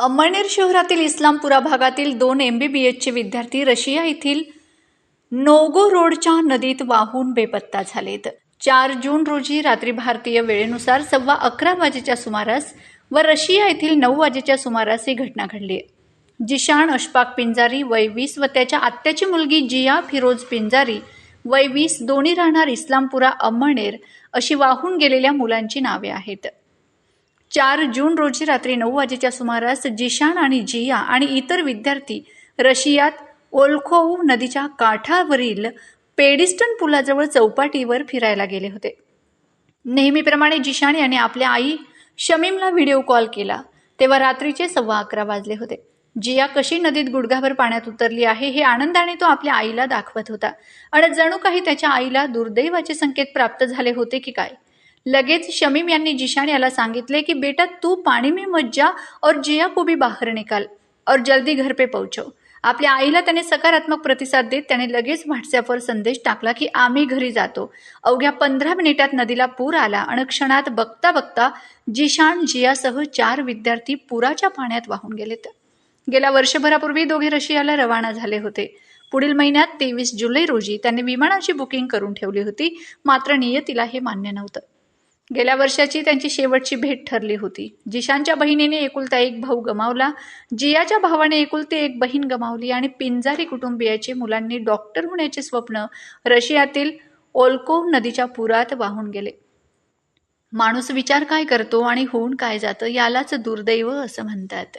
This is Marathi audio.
अमळनेर शहरातील इस्लामपुरा भागातील दोन एम बी बी एचचे विद्यार्थी रशिया येथील नोगो रोडच्या नदीत वाहून बेपत्ता झालेत. चार जून रोजी रात्री भारतीय वेळेनुसार सव्वा अकरा वाजेच्या सुमारास व रशिया येथील नऊ वाजेच्या सुमारास ही घटना घडली. जिशान अशफाक पिंजारी वय वीस व त्याच्या आत्याची मुलगी जिया फिरोज पिंजारी वय वीस दोन्ही राहणार इस्लामपुरा अमळनेर अशी वाहून गेलेल्या मुलांची नावे आहेत. चार जून रोजी रात्री नऊ वाजेच्या सुमारास जिशान आणि जिया आणि इतर विद्यार्थी रशियात ओल्खोव नदीच्या काठावरील पेडिस्टन पुलाजवळ चौपाटीवर फिरायला गेले होते. नेहमीप्रमाणे जिशान याने आपल्या आई शमीमला व्हिडिओ कॉल केला. तेव्हा रात्रीचे सव्वा अकरा वाजले होते. जिया कशी नदीत गुडघाभर पाण्यात उतरली आहे हे आनंदाने तो आपल्या आईला दाखवत होता. आणि जणू काही त्याच्या आईला दुर्दैवाचे संकेत प्राप्त झाले होते की काय? लगेच शमीम यांनी जिशान याला सांगितले की बेटा तू पाणी में मत जा और जिया को भी बाहेर निकाल और जल्दी घर पे पहुंचो. आपल्या आईला त्याने सकारात्मक प्रतिसाद देत त्याने लगेच व्हॉट्सअपवर संदेश टाकला की आम्ही घरी जातो. अवघ्या पंधरा मिनिटात नदीला पूर आला आणि क्षणात बघता बघता जिशान जियासह चार विद्यार्थी पुराच्या पाण्यात वाहून गेलेत. गेल्या वर्षभरापूर्वी दोघे रशियाला रवाना झाले होते. पुढील महिन्यात तेवीस जुलै रोजी त्यांनी विमानाची बुकिंग करून ठेवली होती मात्र नियतीला हे मान्य नव्हतं. गेल्या वर्षाची त्यांची शेवटची भेट ठरली होती. जिशानच्या बहिणीने एकुलता एक भाऊ गमावला. जियाच्या भावाने एकुलती एक बहीण गमावली आणि पिंजारी कुटुंबियाचे मुलांनी डॉक्टर होण्याचे स्वप्न रशियातील ओल्कोव नदीच्या पुरात वाहून गेले. माणूस विचार काय करतो आणि होऊन काय जातं यालाच दुर्दैव असं म्हणतात.